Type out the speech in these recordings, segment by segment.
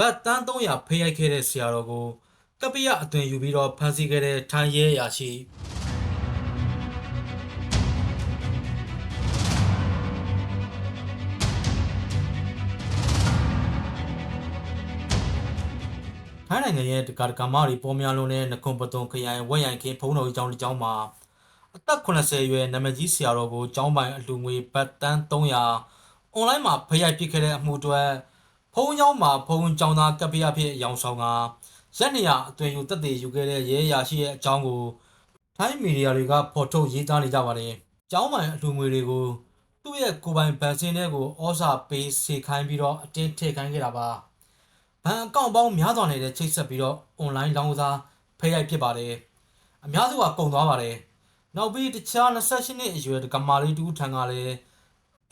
ဘတ်တန်း300ဖိရိုက်ခဲ့တဲ့ဆရာတော်ကိုကပ္ပယအသွင်ယူပြီးတော့ဖမ်းဆီးခဲ့တဲ့ထိုင်းရဲအရာရှိထိုင်းနိုင်ငံရဲ့တက္ကကမတွေပေါ်များလုံးတဲ့နကွန်ပတုံခရိုင်ဝက်ရိုင်ခင်းဖုံးတော်ကြီးကျောင်းတစ်ကျောင်းမှာအသက်80အရွယ်နာမည်ကြီးဆရာတော်ကိုကျောင်းပိုင်အလူငွေဘတ်တန်း300အွန်လိုင်းမှာဖိရိုက်ပစ်ခဲ့တဲ့အမှုအတွက် ဖုံးကျောင်းမှာဖုံးကျောင်းသားကပ္ပယဖြစ်အယောင်ဆောင်ကရက်နေရအသွင်ယူတက်တည်ယူခဲ့တဲ့ရဲအရာရှိရဲ့အကြောင်းကိုထိုင်းမီဒီယာတွေကဖော်ထုတ်ရေးသားနေကြပါတယ်။ကျောင်းပိုင်အလူငွေတွေကိုသူ့ရဲ့ကိုယ်ပိုင်ဗန်စင်းတွေကိုဩစာပေးစေခိုင်းပြီးတော့အတင်းထည့်ခိုင်းခဲ့တာပါ။ဘဏ်အကောင့်ပေါင်းများစွာနဲ့ချိတ်ဆက်ပြီးတော့ online လောင်းကစားဖိရိုက်ဖြစ်ပါတယ်။အများစုကကုန်သွားပါတယ်။နောက်ပြီးတခြား28နှစ်အရွယ်ကမာလေးတူထံကလည်း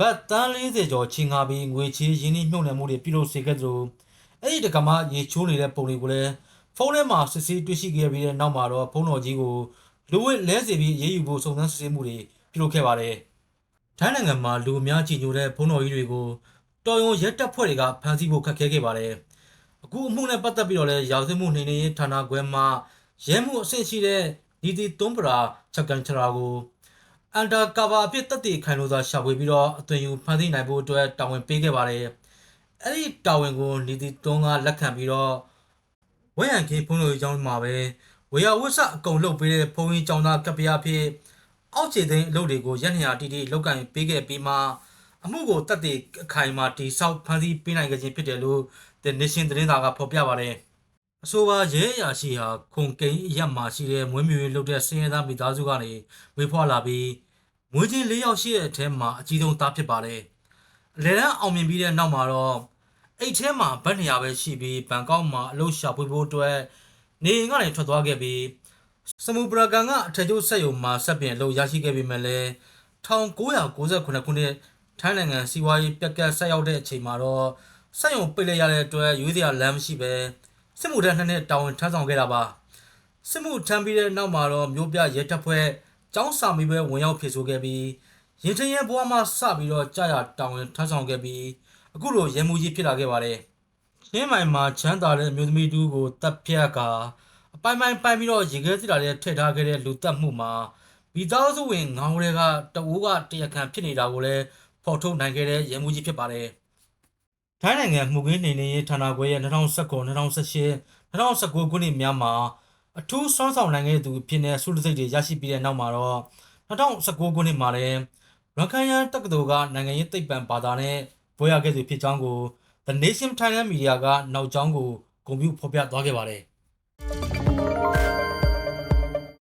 ဘတ်တန်း40ကျော်ချင်းငါပြီးငွေချေးရင်းနှီးမြှုပ်နှံမှုတွေပြုလုပ်စေခဲ့သလိုအဲ့ဒီတကမာရေချိုးနေတဲ့ပုံတွေကိုလည်းဖုန်းထဲမှာစစ်ဆေးတွေ့ရှိခဲ့ပြီးတဲ့နောက်မှာတော့ဖုန်းတော်ကြီးကိုလူဝစ်လဲစေပြီးရေးယူဖို့စုံစမ်းစစ်ဆေးမှုတွေပြုလုပ်ခဲ့ပါတယ်။ထိုင်းနိုင်ငံမှာလူအများကြီးညိုတဲ့ဖုန်းတော်ကြီးတွေကိုတော်ရုံရက်တပ်ဖွဲ့တွေကဖမ်းဆီးဖို့ခက်ခဲခဲ့ပါတယ်။အခုအမှုနဲ့ပတ်သက်ပြီးတော့လည်းရာဇဝတ်မှုနှိမ်နင်းရေးဌာနခွဲမှရဲမှုအဆင့်ရှိတဲ့ဒီတီတွန်းပရာချက်ကန်ချရာကို အန်တာကာဗာအဖြစ်တက်တည်ခိုင်လို့သာရှာဖွေပြီးတော့အသွင်ယူဖန်ဆီးနိုင်ဖို့အတွက်တာဝန်ပေးခဲ့ပါတယ်။အဲ့ဒီတာဝန်ကိုဒီတီတွန်းကလက်ခံပြီးတော့ဝက်ရန်ခင်းဖုန်းတော်ကြီးကျောင်းမှာပဲဝေယဝတ်ဆအကုန်လုပ်ပေးတဲ့ဖုန်းကြီးကျောင်းသားကပ္ပယဖြစ်အောက်ခြေသိန်းအလုပ်တွေကိုရက်နေရာတီတီလောက်ကင်ပေးခဲ့ပြီးမှအမှုကိုတက်တည်အခိုင်အမာတိဆောက်ဖန်ဆီးပေးနိုင်ခဲ့ခြင်းဖြစ်တယ်လို့ The Nation သတင်းစာကဖော်ပြပါတယ်။အဆိုပါရဲအရာရှိဟာခွန်ကိန်းအရက်မှာရှိတဲ့မွေးမြူရေးလုပ်တဲ့စင်ရသားမိသားစုကနေဝေဖွာလာပြီး မွေးချင်း၄ယောက်ရှိတဲ့အထက်မှာအကြီးဆုံးသားဖြစ်ပါတယ်။အလဲတန်းအောင်မြင်ပြီးတဲ့နောက်မှာတော့အိတ်ထဲမှာဗတ်နေရပဲရှိပြီးဘန်ကောက်မှာအလုပ်ရှာဖွေဖို့အတွက်နေအိမ်ကနေထွက်သွားခဲ့ပြီးစမူပရာကန်ကအထက်ကျိုးဆက်ယုံမှာဆက်ပြင်အလုပ်ရရှိခဲ့ပြီးမှလည်း1998ခုနှစ်ထိုင်းနိုင်ငံစီးပွားရေးပြက်ကတ်ဆက်ရောက်တဲ့အချိန်မှာတော့စက်ရုံပိတ်လိုက်ရတဲ့အတွက်ရွေးစရာလမ်းမရှိပဲစစ်မှုထမ်းနှစ်နှစ်တာဝန်ထမ်းဆောင်ခဲ့တာပါစစ်မှုထမ်းပြီးတဲ့နောက်မှာတော့မျိုးပြရဲတပ်ဖွဲ့ ចောင်းစာမီပဲဝင်ရောက်ဖြည့်ဆို့ခဲ့ပြီးရင်ထရဲဘွားမှစပြီးတော့ကြာရတာဝန်ထမ်းဆောင်ခဲ့ပြီးအခုလိုရဲမှုကြီးဖြစ်လာခဲ့ပါတယ်ရှင်းမိုင်မှာချမ်းသာတဲ့အမျိုးသမီးတူကိုတပ်ဖြတ်ကအပိုင်ပိုင်ပိုင်ပြီးတော့ရေခဲစစ်တာတွေထည့်ထားခဲ့တဲ့လူတပ်မှုမှာမိသားစုဝင်ငောင်းတွေကတအိုးကတရခံဖြစ်နေတာကိုလည်းဖော်ထုတ်နိုင်ခဲ့တဲ့ရဲမှုကြီးဖြစ်ပါတယ်ထိုင်းနိုင်ငံမှုခင်းနေနေရေးဌာနခွဲရဲ့2019 2018 2019ခုနှစ်များမှာ အထူးစွမ်းဆောင်နိုင်ခဲ့သူအဖြစ်နဲ့ဆုတစိတ်တွေရရှိပြီးတဲ့နောက်မှာတော့2019ခုနှစ်မှာလည်းရခိုင်ရန်တက္ကသိုလ်ကနိုင်ငံရေးသိပ္ပံဘာသာနဲ့ဘွဲရခဲ့သူဖြစ်ကြောင်းကို The Nation Thailand Media ကနောက်ကြောင်းကိုဂုဏ်ပြုဖော်ပြသွားခဲ့ပါတယ်။